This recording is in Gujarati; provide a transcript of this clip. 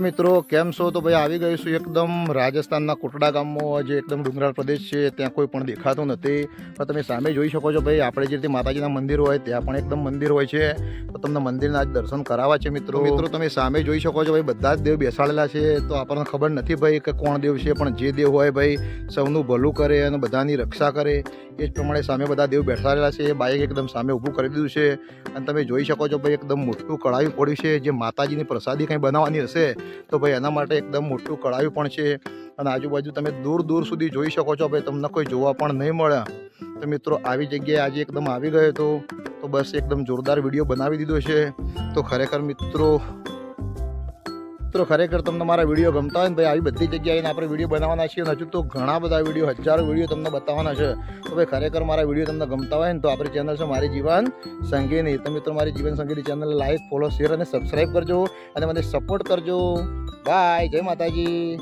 મિત્રો કેમ છો? તો ભાઈ આવી ગયું છું એકદમ રાજસ્થાનના કોટડા ગામમાં જે એકદમ ડુંગરાળ પ્રદેશ છે ત્યાં કોઈ પણ દેખાતું નથી. પણ તમે સામે જોઈ શકો છો ભાઈ આપણે જે રીતે માતાજીના મંદિર હોય ત્યાં પણ એકદમ મંદિર હોય છે. તો તમને મંદિરના આજ દર્શન કરાવવા છે મિત્રો. મિત્રો તમે સામે જોઈ શકો છો ભાઈ બધા જ દેવ બેસાડેલા છે. તો આપણને ખબર નથી ભાઈ કે કોણ દેવ છે પણ જે દેવ હોય ભાઈ સૌનું ભલું કરે અને બધાની રક્ષા કરે. એ જ પ્રમાણે સામે બધા દેવ બેસાડેલા છે. બાઈક એકદમ સામે ઊભું કરી દીધું છે. અને તમે જોઈ શકો છો ભાઈ એકદમ મોટું કળાયું પડ્યું છે. જે માતાજીની પ્રસાદી કંઈ બનાવવાની હશે તો ભાઈ એના માટે એકદમ મોટું કળાયું પણ છે. અને આજુબાજુ તમે દૂર દૂર સુધી જોઈ શકો છો, ભાઈ તમને કોઈ જોવા પણ નહીં મળે. તો મિત્રો, આવી જગ્યાએ આજે એકદમ આવી ગયો હતો. તો બસ એકદમ જોરદાર વીડિયો બનાવી દીધો છે. તો ખરેખર મિત્રો મિત્રો, ખરેખર તમને મારા વીડિયો ગમતા હોય ને ભાઈ આવી બધી જગ્યાએ આપણે વીડિયો બનાવવાના છીએ. હજુ તો ઘણા બધા વીડિયો, હજારો વીડિયો તમને બતાવવાના છે. તો ભાઈ, ખરેખર મારા વીડિયો તમને ગમતા હોય ને તો આપણી ચેનલ છે મારી જીવન સંગીની. તો મિત્રો, મારી Jeevan Sangini channel like follow share અને સબસ્ક્રાઈબ કરજો અને મને સપોર્ટ કરજો. બાય જય માતાજી.